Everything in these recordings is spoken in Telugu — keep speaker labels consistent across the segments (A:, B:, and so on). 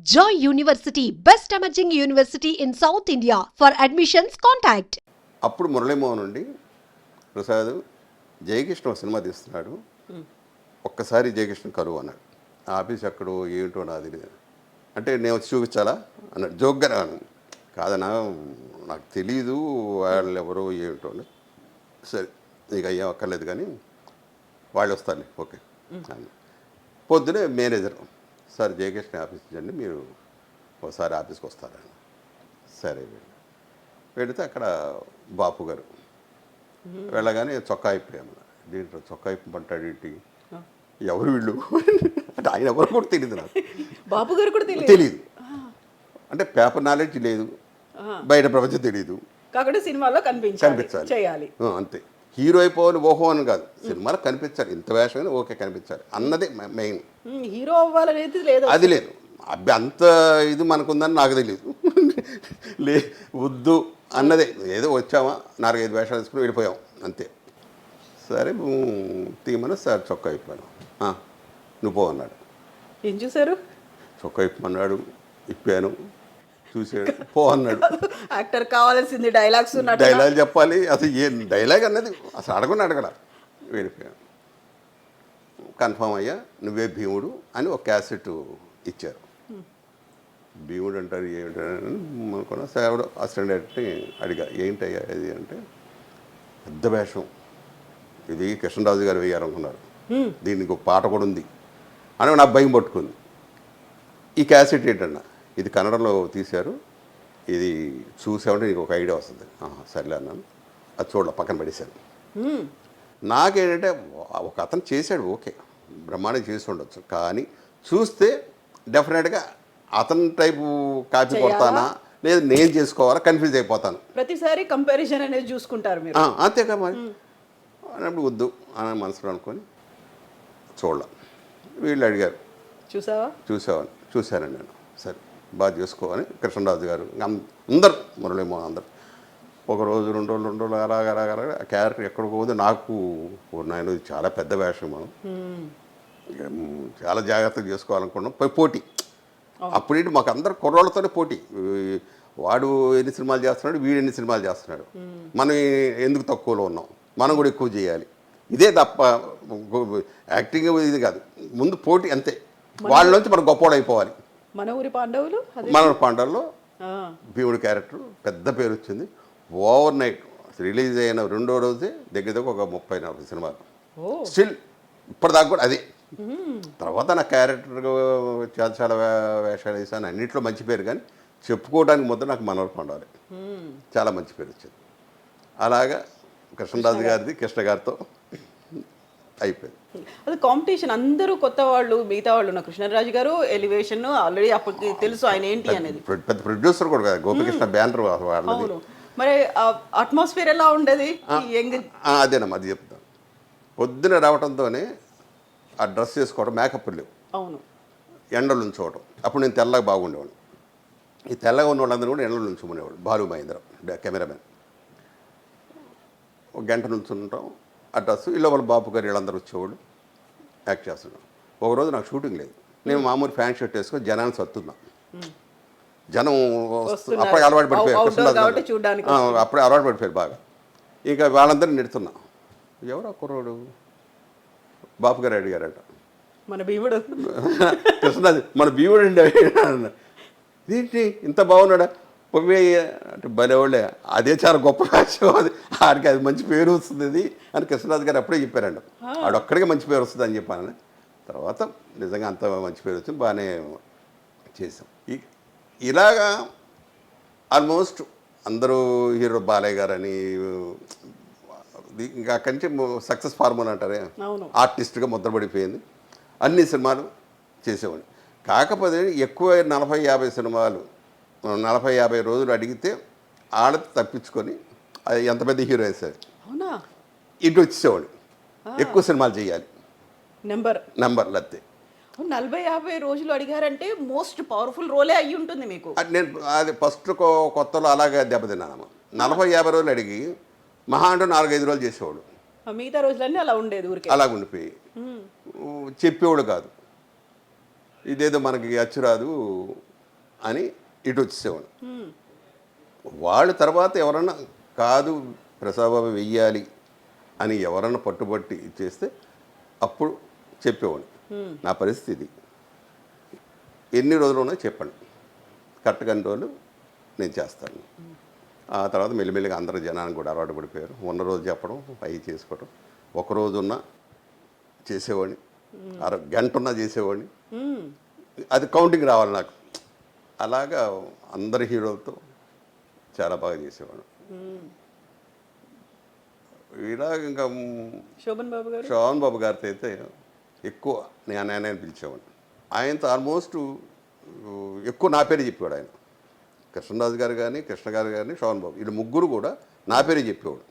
A: Joy University, best emerging university in South India. For admissions, contact.
B: అప్పుడు మురళీమోహన్ నుండి ప్రసాద్ జయకృష్ణ ఒక సినిమా తీస్తున్నాడు. ఒక్కసారి జయకృష్ణ కరువు అన్నాడు. ఆ ఆఫీస్ ఎక్కడో ఏంటో నాది తెలియదు. అంటే నేను వచ్చి చూపించాలా? అన్నాడు. జోక్గా అన్నాను కాదన్నా నాకు తెలీదు వాళ్ళు ఎవరో ఏంటో అని సరే నీకు అయ్యా అక్కర్లేదు కానీ వాళ్ళు వస్తారులే. ఓకే. పొద్దునే మేనేజర్ సార్ జయకృష్ణ ఆఫీస్ అండి మీరు ఒకసారి ఆఫీస్కి వస్తారని సరే వెళ్ళి. వెళితే అక్కడ బాపు గారు వెళ్ళగానే చొక్కా అయిపోయాము దీంట్లో చొక్కా అయిపోమంటాడు ఏంటి? ఎవరు వీళ్ళు? అంటే ఆయన ఎవరు కూడా తెలియదు నాకు.
C: బాబు గారు కూడా తెలియదు
B: తెలియదు అంటే పేపర్ నాలెడ్జ్ లేదు. బయట ప్రపంచం తెలియదు
C: కాకుండా సినిమాలో కనిపించాలి
B: కనిపించాలి.
C: చేయాలి.
B: అంతే. హీరో అయిపోవాలి ఓహో అని కాదు. సినిమాలో కనిపించాలి ఇంత వేషమైనా ఓకే కనిపించాలి అన్నదే మెయిన్
C: హీరో అవ్వాలనేది లేదు
B: అది లేదు. అబ్బి అంత ఇది మనకుందని నాకు తెలియదు లే వద్దు అన్నదే. ఏదో వచ్చామా నాలుగైదు వేషాలు తీసుకుని వెళ్ళిపోయాం అంతే. సరే తీయమని సార్ చొక్కా అయిపోయాను "ఆ, నువ్వు పో అన్నాడు.
C: ఏం చూసారు
B: చొక్కా ఇప్పమన్నాడు ఇప్పాను చూసాడు పో అన్నాడు.
C: యాక్టర్ కావాల్సింది డైలాగ్స్
B: డైలాగ్ చెప్పాలి. అసలు ఏ డైలాగ్ అన్నది అసలు అడగని అడగల వెళ్ళిపోయాను కన్ఫామ్ అయ్యా నువ్వే భీముడు అని ఒక క్యాసెట్ ఇచ్చారు. భీముడు అంటారు ఏమిటని అనుకున్నా. సేవడు అసిస్టెంట్ డైరెక్టర్ని అడిగా ఏంటయ్యా ఇది? అంటే పెద్ద వేషం. ఇది కృష్ణరాజు గారు వేయారు అనుకున్నారు దీనికి ఒక పాట కూడా ఉంది. అని నాకు భయం పట్టుకుంది. ఈ క్యాసెట్ ఏంటన్నా? ఇది కన్నడలో తీశారు. ఇది చూసామంటే నీకు ఒక ఐడియా వస్తుంది. సర్లే అన్నాను. అది చూడాల పక్కన పడేశాను నాకేంటంటే ఒక అతను చేశాడు ఓకే. బ్రహ్మాండం చేసి ఉండొచ్చు. కానీ చూస్తే డెఫినెట్గా అతని టైపు కాపీ కొడతానా? లేదు నేను చేసుకోవాలా? కన్ఫ్యూజ్ అయిపోతాను.
C: ప్రతిసారి కంపారిజన్ అనేది చూసుకుంటారు మీరు.
B: ఆ, అంతేగా మరి. అన్నప్పుడు వద్దు అని మనసులో అనుకొని చూడాల. వీళ్ళు అడిగారు.
C: చూసావా?
B: చూసావని చూశానండి నేను. సరే. బాగా చేసుకోవాలి. కృష్ణరాజు గారు. అందరు మురళీమోహన్ అందరు. ఒక రోజు రెండు రోజులు రెండు రోజులు అలాగ అలాగ అలాగ ఆ క్యారెక్టర్ ఎక్కడికి పోతే నాకు నాయన చాలా పెద్ద వేషం మనం. చాలా జాగ్రత్తగా చేసుకోవాలనుకున్నాం. పోయి పోటీ. అప్పుడేంటి మాకు అందరు కుర్రోళ్ళతోనే పోటీ. వాడు ఎన్ని సినిమాలు చేస్తున్నాడు వీడు ఎన్ని సినిమాలు చేస్తున్నాడు. మనం ఎందుకు తక్కువలో ఉన్నాం? మనం కూడా ఎక్కువ చేయాలి. ఇదే తప్ప యాక్టింగ్ ఇది కాదు. ముందు పోటీ అంతే. వాళ్ళలోంచి మనం గొప్పవాడు అయిపోవాలి.
C: మన ఊరి పాండవులు?
B: మన పాండల్లో
C: ఆ,
B: భీముడి క్యారెక్టర్ పెద్ద పేరు వచ్చింది. ఓవర్ నైట్ రిలీజ్ అయిన రెండో రోజే దగ్గర దగ్గర ఒక ముప్పై నలభై సినిమాలు. స్టిల్ ఇప్పటిదాకా కూడా అదే. తర్వాత నా క్యారెక్టర్ చాలా చాలా వేషాలు వేసాను. అన్నింటిలో మంచి పేరు కానీ చెప్పుకోవడానికి ముద్ద నాకు మనవరు పండాలి
C: ఉమ్.
B: చాలా మంచి పేరు వచ్చింది. అలాగా కృష్ణరాజు గారిది కృష్ణ గారితో అయిపోయింది.
C: అది కాంపిటీషన్ అందరూ కొత్త వాళ్ళు మిగతా వాళ్ళు ఉన్న కృష్ణరాజు గారు ఎలివేషన్ ఆల్రెడీ అప్పటికి తెలుసు ఆయన ఏంటి అనేది.
B: పెద్ద- ప్రొడ్యూసర్ కూడా కదా గోపికృష్ణ బ్యానర్ వాళ్ళది.
C: మరి అట్మాస్ఫియర్ ఎలా ఉండేది?
B: అదేనమ్మా అది చెప్తాను. పొద్దున రావడంతోనే ఆ డ్రెస్ చేసుకోవడం మేకప్ లేవు.
C: అవును.
B: ఎండలు ఉంచుకోవడం అప్పుడు నేను తెల్లగా బాగుండేవాడు ఈ తెల్లగా ఉన్న వాళ్ళందరూ కూడా ఎండలు ఉంచుకునేవాడు బాలు మహేంద్ర కెమెరామెన్. ఒక గంట నుంచి ఉంటాం ఆ డ్రెస్ ఇలా వాళ్ళ బాబు గారు వీళ్ళందరూ వచ్చేవాడు యాక్ట్ చేస్తున్నాం ఒకరోజు నాకు షూటింగ్ లేదు. నేను మామూలు ఫ్యాన్ షర్ట్ వేసుకొని జనాన్ని సత్తున్నా జనం. అప్పుడే అలవాటు పడిపోయారు. అప్పుడే అలవాటు పడిపోయారు బాగా. ఇంకా వాళ్ళందరినీ నెడుతున్నా. ఎవరు కుర్రోడు? బాపు గారు అడిగారట.
C: మన భీముడు
B: మన భీముడు అండి. ఏంటి? ఇంత బాగున్నాడా? పొమ్మే అంటే భలేవాళ్ళే. అదే చాలా గొప్ప వేషం అది. ఆడికి అది మంచి పేరు వస్తుంది అది అని కృష్ణరాజు గారు అప్పుడే చెప్పారండి ఆడొక్కడికే మంచి పేరు వస్తుంది అని చెప్పాను తర్వాత నిజంగా అంత మంచి పేరు వచ్చింది బాగానే చేసాం ఇలాగా ఆల్మోస్ట్ అందరూ హీరో బాలయ్య గారని ఇంకా అక్కడి నుంచి సక్సెస్ ఫార్ములా అంటారే? ఆర్టిస్ట్గా ముద్రపడిపోయింది. అన్ని సినిమాలు చేసేవాడిని. కాకపోతే ఎక్కువ నలభై యాభై సినిమాలు నలభై యాభై రోజులు అడిగితే ఆడది తప్పించుకొని అది ఎంత పెద్ద హీరో
C: అవునా?
B: ఇటు వచ్చేవాడు ఎక్కువ సినిమాలు చేయాలి.
C: నెంబర్.
B: నంబర్లు అంతే
C: నలభై యాభై రోజులు అడిగారంటే మోస్ట్ పవర్ఫుల్ రోలే అయ్యి ఉంటుంది మీకు.
B: నేను అది ఫస్ట్ కొత్తలో అలాగే దెబ్బతిన్నాను నలభై యాభై రోజులు అడిగి మహా అంటే నాలుగైదు రోజులు చేసేవాడు.
C: మిగతా రోజులన్నీ అలా ఉండేది ఊరికే.
B: అలా ఉండిపోయి. చెప్పేవాడు కాదు. ఇదేదో మనకి అచ్చురాదు అని ఇటు వచ్చేసేవాడు. వాళ్ళ తర్వాత ఎవరన్నా కాదు ప్రసాబాబు వెయ్యాలి అని ఎవరన్నా పట్టుబట్టి ఇచ్చేస్తే అప్పుడు చెప్పేవాడు నా పరిస్థితి. ఎన్ని రోజులు ఉన్నాయో చెప్పండి కరెక్ట్గా అన్ని రోజులు నేను చేస్తాను. ఆ తర్వాత మెల్లిమెల్లిగా అందరు జనానికి కూడా అలవాటు పడిపోయారు. ఉన్న రోజు చెప్పడం అవి చేసుకోవడం ఒక రోజు ఉన్నా చేసేవాడిని. అర గంట ఉన్నా చేసేవాడిని. అది కౌంటింగ్ రావాలి నాకు. అలాగా అందరి హీరోలతో చాలా బాగా చేసేవాడు. ఇలాగ ఇంకా
C: శోభన్ బాబు గారు?
B: శోభన్ బాబు గారితో అయితే ఎక్కువ నేను ఆయన పిలిచేవాడిని. ఆయనతో ఆల్మోస్ట్ ఎక్కువ నా పేరే చెప్పేవాడు ఆయన. కృష్ణరాజు గారు కానీ కృష్ణ గారు కానీ శోభన్ బాబు వీళ్ళు ముగ్గురు కూడా నా పేరే చెప్పేవాడు.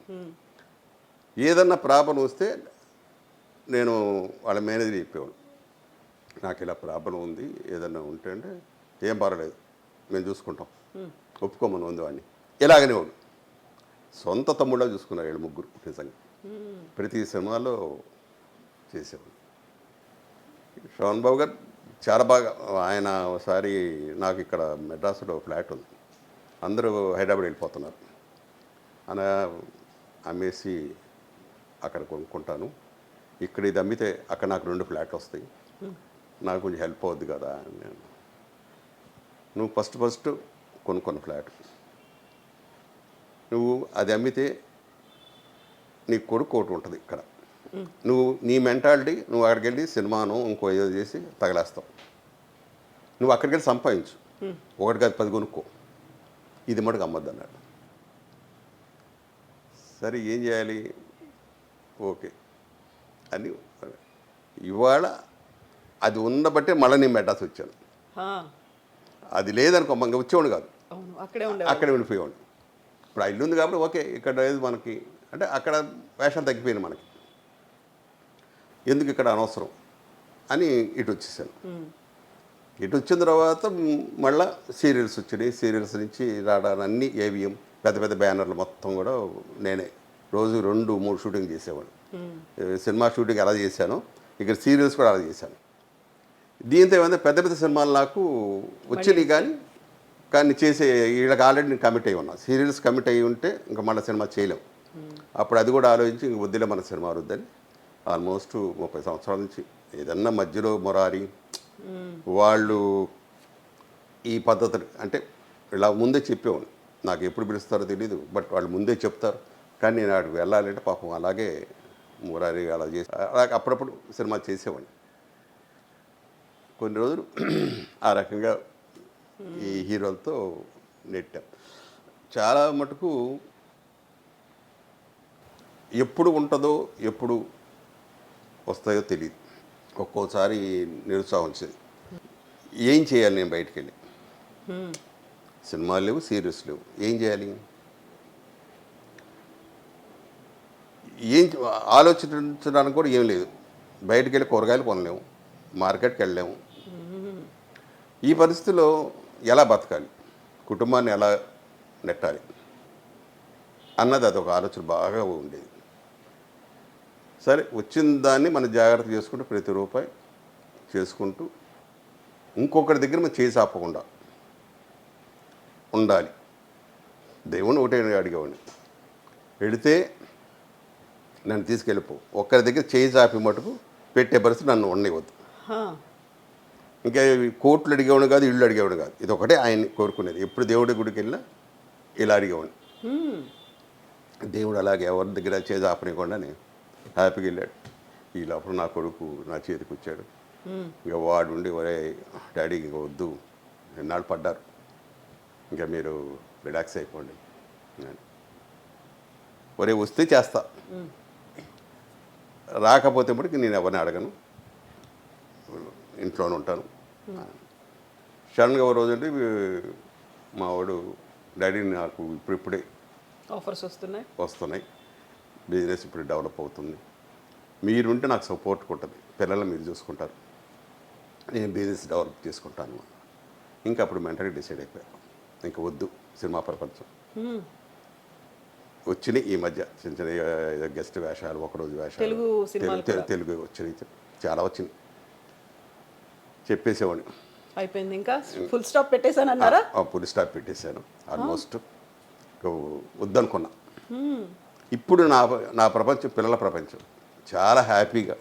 B: ఏదన్నా ప్రాబ్లం వస్తే నేను వాళ్ళ మేనేజర్ చెప్పేవాడు. నాకు ఇలా ప్రాబ్లం ఉంది ఏదన్నా ఉంటే అంటే ఏం పర్వాలేదు. మేము చూసుకుంటాం. ఒప్పుకోమని ఉంది వాడిని ఇలాగనే వాడు సొంత తమ్ముళ్ళ చూసుకున్నారు వీళ్ళు ముగ్గురు నిజంగా. ప్రతి సినిమాలో చేసేవాడు శోభన్ బాబు గారు చాలా బాగా ఆయన ఒకసారి నాకు ఇక్కడ మెడ్రాసులో ఫ్లాట్ ఉంది. అందరూ హైదరాబాద్ వెళ్ళిపోతున్నారు. అలా అమ్మేసి అక్కడ కొనుక్కుంటాను. ఇక్కడ ఇది అమ్మితే అక్కడ నాకు రెండు ఫ్లాట్లు వస్తాయి. నాకు కొంచెం హెల్ప్ అవుద్ది కదా అని నేను నువ్వు ఫస్ట్ ఫస్ట్ కొనుక్కున్న ఫ్లాట్. నువ్వు అది అమ్మితే నీ కొడుకు ఒకటి ఉంటుంది ఇక్కడ. నువ్వు నీ మెంటాలిటీ నువ్వు అక్కడికి వెళ్ళి సినిమాను ఇంకో ఏదో చేసి తగలేస్తావు. నువ్వు అక్కడికి వెళ్ళి సంపాదించు. ఒకటి కాదు పది కొనుక్కో. ఇది మటుకు అమ్మద్దు అన్నాడు. సరే ఏం చేయాలి? ఓకే. అని ఇవాళ అది ఉన్నబట్టే మళ్ళీ నేను మెడ్రాస్ వచ్చాను. అది లేదనుకో మంగ వచ్చేవాడు కాదు.
C: అక్కడే ఉండే
B: అక్కడ వెళ్ళిపోయేవాడు ఇప్పుడు ఆ ఇల్లు ఉంది కాబట్టి ఓకే ఇక్కడ లేదు మనకి. అంటే అక్కడ వేషం తగ్గిపోయింది మనకి. ఎందుకు ఇక్కడ అనవసరం అని ఇటు వచ్చేసాను. ఇటు వచ్చిన తర్వాత మళ్ళా సీరియల్స్ వచ్చినాయి. సీరియల్స్ నుంచి రావడానికి అన్ని ఏవిఎం పెద్ద పెద్ద బ్యానర్లు మొత్తం కూడా నేనే. రోజు రెండు మూడు షూటింగ్ చేసేవాడు. సినిమా షూటింగ్ ఎలా చేశానో. ఇక్కడ సీరియల్స్ కూడా అలా చేశాను. దీంతో ఏమైంది? పెద్ద పెద్ద సినిమాలు నాకు వచ్చినాయి కానీ కానీ చేసే వీళ్ళకి ఆల్రెడీ నేను కమిట్ అయి ఉన్నా సీరియల్స్ కమిట్ అయి ఉంటే ఇంకా మళ్ళీ సినిమా చేయలేం. అప్పుడు అది కూడా ఆలోచించి ఇంక వద్దులే మన సినిమా వద్దని ఆల్మోస్ట్ ముప్పై సంవత్సరాల నుంచి ఏదన్నా మధ్యలో మొరారి వాళ్ళు ఈ పద్ధతులు అంటే ఇలా ముందే చెప్పేవాడు నాకు ఎప్పుడు పిలుస్తారో తెలియదు బట్ వాళ్ళు ముందే చెప్తారు. కానీ నేను అక్కడికి వెళ్ళాలంటే పాపం అలాగే మురారి అలా చేసి అలాగే అప్పుడప్పుడు సినిమా చేసేవాడిని. కొన్ని రోజులు ఆ రకంగా ఈ హీరోలతో నెట్టాం. చాలా మటుకు ఎప్పుడు ఉంటుందో ఎప్పుడు వస్తాయో తెలియదు ఒక్కోసారి నిరుత్సాహం ఏం చేయాలి నేను బయటికి వెళ్ళి. సినిమాలు లేవు సీరియల్స్ లేవు. ఏం చేయాలి? ఏం ఆలోచించడానికి కూడా ఏం లేదు. బయటికి వెళ్ళి కూరగాయలు కొనలేము. మార్కెట్కి వెళ్ళలేము. ఈ పరిస్థితిలో ఎలా బతకాలి? కుటుంబాన్ని ఎలా నెట్టాలి? అన్నది అదొక ఆలోచన బాగా ఉండేది. సరే వచ్చిన దాన్ని మనం జాగ్రత్త చేసుకుంటూ ప్రతి రూపాయి చేసుకుంటూ ఇంకొకరి దగ్గర మనం చేసి ఆపకుండా ఉండాలి. దేవుణ్ణి ఒకటే అడిగేవాడిని. వెళితే నన్ను తీసుకెళ్ళిపో. ఒక్కరి దగ్గర చేయి చాపి మటుకు పెట్టే పరిస్థితి నన్ను ఉండవద్దు ఇంకా కోట్లు అడిగేవాడు కాదు ఇల్లు అడిగేవాడు కాదు. ఇది ఒకటే ఆయన్ని కోరుకునేది. ఎప్పుడు దేవుడి గుడికి వెళ్ళినా ఇలా అడిగేవాడిని.
C: మ్మ్.
B: దేవుడు అలాగే ఎవరి దగ్గర చేసి ఆపనివ్వకుండా హ్యాపీగా వెళ్ళాడు. ఈ లోపల నా కొడుకు నా చేతికి వచ్చాడు. ఇక వాడు ఉండి ఒరే డాడీ ఇంక వద్దు. ఎన్నాళ్ళు పడ్డారు. ఇంకా మీరు రిలాక్స్ అయిపోండి. ఒరే వస్తే చేస్తా. రాకపోతే మటుకు నేను ఎవరిని అడగను. ఇంట్లోనే ఉంటాను. సడన్గా ఓ రోజు అంటే మా వాడు డాడీ నాకు ఇప్పుడిప్పుడే
C: ఆఫర్స్ వస్తున్నాయి?
B: వస్తున్నాయి. బిజినెస్ ఇప్పుడు డెవలప్ అవుతుంది. మీరుంటే నాకు సపోర్ట్ ఉంటుంది. పిల్లల్ని మీరు చూసుకుంటారు. నేను బిజినెస్ డెవలప్ చేసుకుంటాను. ఇంకా అప్పుడు మెంటల్గా డిసైడ్ అయిపోయాను. ఇంకా వద్దు సినిమా ప్రపంచం. వచ్చినాయి ఈ మధ్య చిన్న చిన్న గెస్ట్ వేషాలు ఒకరోజు వేషాలు.
C: తెలుగు.
B: తెలుగు వచ్చినాయి. చాలా వచ్చినాయి. చెప్పేసేవాడిని.
C: అయిపోయింది ఇంకా? ఫుల్ స్టాప్ పెట్టేశాను అన్నారా
B: పులి స్టాప్ పెట్టేశాను. ఆల్మోస్ట్ వద్దనుకున్నా. ఇప్పుడు నా నా ప్రపంచం పిల్లల ప్రపంచం. చాలా హ్యాపీగా.